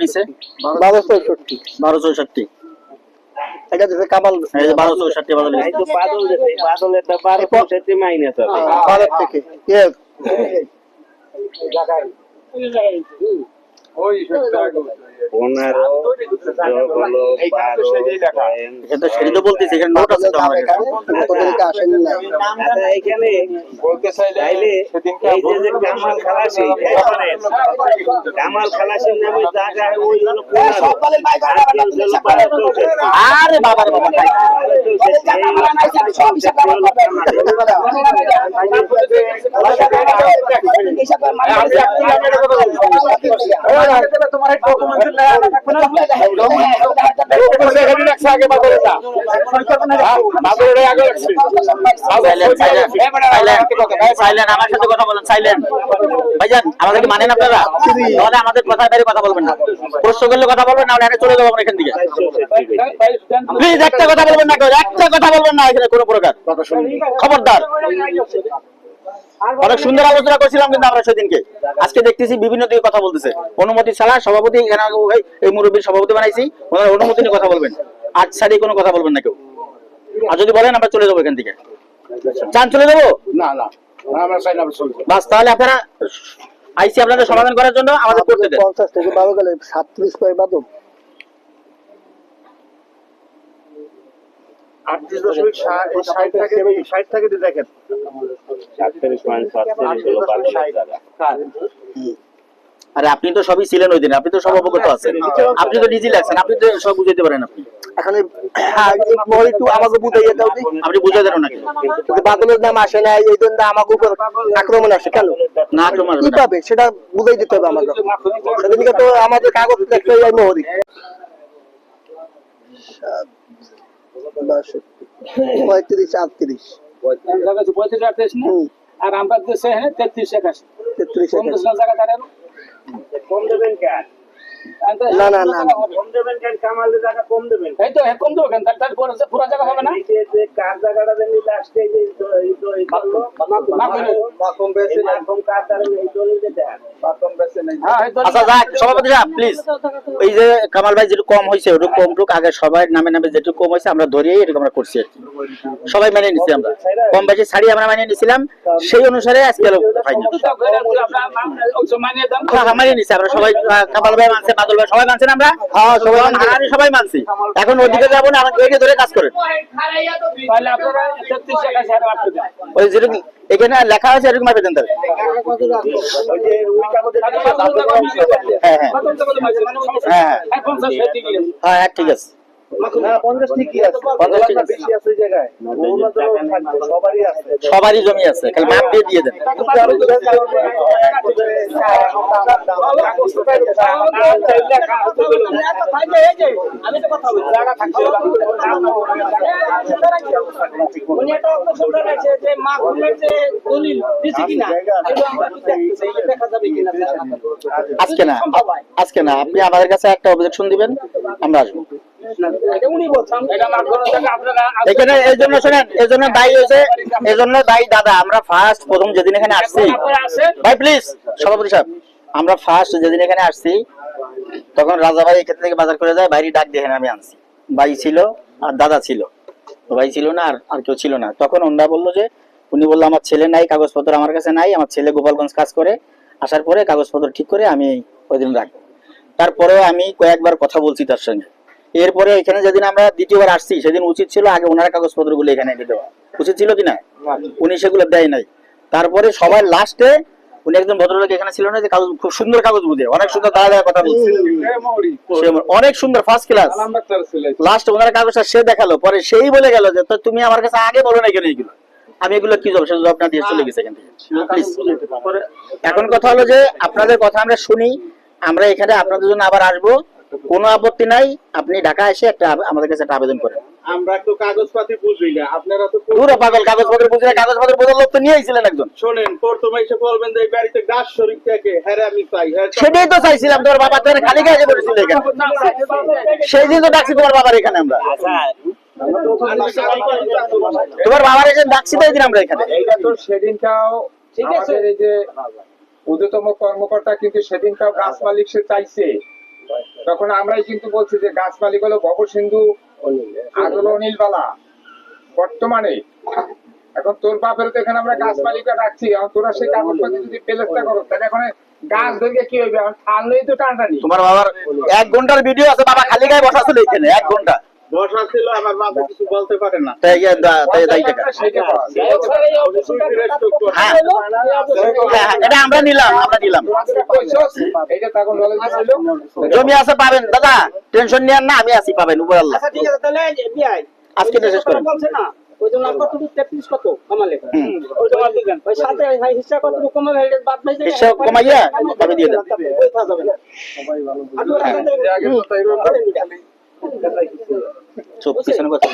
নিছে? বারো চৌষট্টি বারো চৌষট্টি এটা দিছে। কামাল বারো চৌষট্টি বাদল বাদল দিছে বাদলের তো বারো পঁয়ষট্টি মাইনাস হবে বারো থেকে। ইয়ে এখানে নোট আছে তো আমাদের কাছে। ওদেরকে আসেনি না আচ্ছা, এখানে চাইলে এই যে কামাল খালাসি কামাল খালাসির নামে জায়গা ওই হলো আর কেউ হলো বারো চৌষট্টি। আরে বাবা রে বাবা তাই। Silent, silent, silent, silent, আমার সাথে কথা বলেন সাইলেন্ট ভাইজান আমাদেরকে মানেন আপনারা তাহলে আমাদের কথা বাইরে কথা বলবেন না প্রশ্ন করলে কথা বলবেন না হলে চলে যাব এখান থেকে প্লিজ একটা কথা বলবেন না একটা কথা বলবেন না এখানে কোনো প্রকার খবরদার অনেক সুন্দর আলোচনা করছিলাম কিন্তু আমরা সেদিনকে। আজকে দেখতেছি বিভিন্ন দিকে কথা বলতেছে। অনুমতি ছাড়া সভাপতি এখানে এই- এই মুরব্বীর সভাপতি বানাইছি ওনার অনুমতি নিয়ে কথা বলবেন। আজ ছাড়িয়ে কোনো কথা বলবেন না কেউ। আর যদি বলেন আমরা চলে যাব এখান থেকে। চান চলে যাব? না বাস তাহলে আপনারা আইসি আপনাদের সমাধান করার জন্য আমাদের করতে দেন। পঞ্চাশ থেকে বারো গেলে সাতত্রিশ পয় বাদক আটত্রিশ দশমিক ষাট থেকে ষাট থেকে দেখেন। সাতত্রিশ পয়েন্ট হলো বাদলের আরে আপনি তো সবই ছিলেন ওই দিন আপনি তো সব অবগত আছেন। আপনি তো নিজে লাগছেন আপনি তো সব বুঝাইতে পারেন আপনি। এখন এই- হ্যাঁ, এই মহল একটু আমাকে বুঝাইয়ে দাও যে আপনি বুঝাই দেন ওনাকে। বাদলের নাম আসে না এই জন্য আমাকে উপর আক্রমণ আসে কেন? না তোমার কীভাবে সেটা বুঝাই দিতে হবে আমাকে। সেদিনকে তো আমাদের কাগজ দেখতে এই মহরি। পঁয়ত্রিশ আটত্রিশ। পঁয়ত্রিশ। আটত্রিশ আর আমরা দেশে হ্যাঁ তেত্রিশ একাশি। তেত্রিশ একাশি। জায়গা দাঁড়ানো কম দেবেন কেন না, না, না, না। কম দেবেন কেন কামালের জায়গা কম দেবেন। এই তো কম দেবেন কেন? তার পুরো পুরো জায়গা হবে না? কার জায়গাটা দেন লাস্টে যে এই হ্যাঁ আচ্ছা এই যে কামাল ভাই যেটুকু কম হয়েছে ওটুকু আগে সবাই নামে নামে যেটুকু কম হয়েছে আমরা ধরিয়েই এরকম আমরা করছি সবাই মেনে নিছি আমরা। কম বেশি আমরা মেনে নিছিলাম সেই অনুসারে আজকে মানিয়ে নিছি আমরা সবাই আহ, কামাল ভাই মানছে বাদল ভাই সবাই মানছেন আমরা? হ্যাঁ সবাই এখন মানছি। এখন ওদিকে যাব না আমাকে ধরে কাজ করেন। তাহলে আপনারা ওই যেরকম এখানে লেখা আছে এরকম আবেদন কাগজে হ্যাঁ হ্যাঁ। হ্যাঁ হ্যাঁ ঠিক আছে। হ্যাঁ হ্যাঁ, সবারই জমি আছে খালি মাপ দিয়ে দিয়ে দেন আজকে না আজকে না আপনি আমাদের কাছে একটা অবজেকশন দিবেন আমরা আসব এখানে এই জন্য শোনেন এই জন্য দায়ী হয়েছে এই জন্য দায়ী দাদা আমরা ফার্স্ট প্রথম যেদিন এখানে আসছি। ভাই প্লিজ সভাপতি সাহেব আমরা ফার্স্ট যেদিন এখানে আসছি তখন রাজা ভাই এখান থেকে বাজার করে যায় বাইরে ডাক দেখেন আমি আনছি। ভাই ছিল আর দাদা ছিল। ভাই ছিল না আর আর কেউ ছিল না। তখন ওনারা বলল যে উনি বলল আমার ছেলে নাই কাগজপত্র আমার কাছে নাই আমার ছেলে গোপালগঞ্জ কাজ করে। আসার পরে কাগজপত্র ঠিক করে আমি ওই দিন রাখব। তারপরে আমি কয়েকবার কথা বলছি তার সঙ্গে। এরপরে এখানে যেদিন আমরা দ্বিতীয়বার আসছি, সেদিন উচিত ছিল আগে ওনার কাগজপত্রগুলো এখানে এনে দেওয়া উচিত ছিল কি না? উনি সেগুলো দেয় নাই। তারপরে সবার লাস্টে উনি একজন ভদ্রলোক এখানে ছিল না, যে কাগজ, খুব সুন্দর কাগজ বুঝে, অনেক সুন্দর দাঁড়া দাঁড়া কথা বলছে। অনেক সুন্দর ফার্স্ট ক্লাস লাস্ট ওনার কাগজটা সে দেখাল, পরে সেই বলে গেল যে তুমি আমার কাছে আগে বলো না এখানে এগুলো? আমি এগুলো কি জব সে না দিয়ে চলে গেছে এখন কথা হলো যে, আপনাদের কথা আমরা শুনি, আমরা এখানে আপনাদের জন্য আবার আসব। কোনো আপত্তি নাই আপনি ঢাকা এসে একটা আমাদের কাছে একটা আবেদন করেন। আমরা তো কাগজপাতি বুঝি না আপনারা তো পুরো পাগল কাগজপত্র বুঝে কাগজপত্র বোঝার লোক তো নিয়েছিলেন একজন। শোনেন প্রথমে এসে বলবেন যে এই বাড়িতে গাছ শরীর থেকে হ্যাঁ আমি চাই সেটাই তো চাইছিলাম তোর বাবা তোর খালি গায়ে বলেছিল এখানে। সেই দিন তো ডাকছি তোমার বাবার এখানে আমরা। তোমার বাবার এখানে ডাকছি তো দিন আমরা এখানে। এইটা তো সেদিনটাও ঠিক আছে। এই যে ঊর্ধ্বতম কর্মকর্তা কিন্তু সেদিনটাও গাছ মালিক সে চাইছে। তখন আমরাই কিন্তু বলছি যে গাছ মালিক হলো ভব সিন্ধু আগল অনিলবালা বর্তমানে। এখন তোর বাপের তো এখানে আমরা গাছ মালিকরা রাখছি, এখন তোরা সেই কাগজপত্র যদি পেলেস্তা করো, তাহলে এখন গাছ ধরে কি হইবে? এখন টানলেই তো টানটানি। তোমার বাবার এক ঘণ্টার ভিডিও আছে, বাবা খালি গায়ে বসা ছিল এখানে, এক ঘণ্টা। বসা ছিল আমার বাবা কিছু বলতে পারে না। তাই তাই হ্যাঁ। হ্যাঁ, হ্যাঁ, এটা আমরা নিলাম আমরা নিলাম। জমি আছে পাবেন দাদা টেনশন নিয়েন না আমি আছি পাবেন উপর আল্লাহ আচ্ছা ঠিক আছে তাহলে আজকে শেষ করেন। বলছে না ওই জন্য কত? তেত্রিশ কত কমালে ওই জন্য দিবেন ওই সাথে ভাই কত কমাবে এটা বাদ নাই হিসাব কমাইয়া তবে দিয়ে দেন। ওই থাকা যাবে না আর ওরা হ্যাঁ। কিন্তু- আগে তো তাই রকম চোখ পিছনে কথা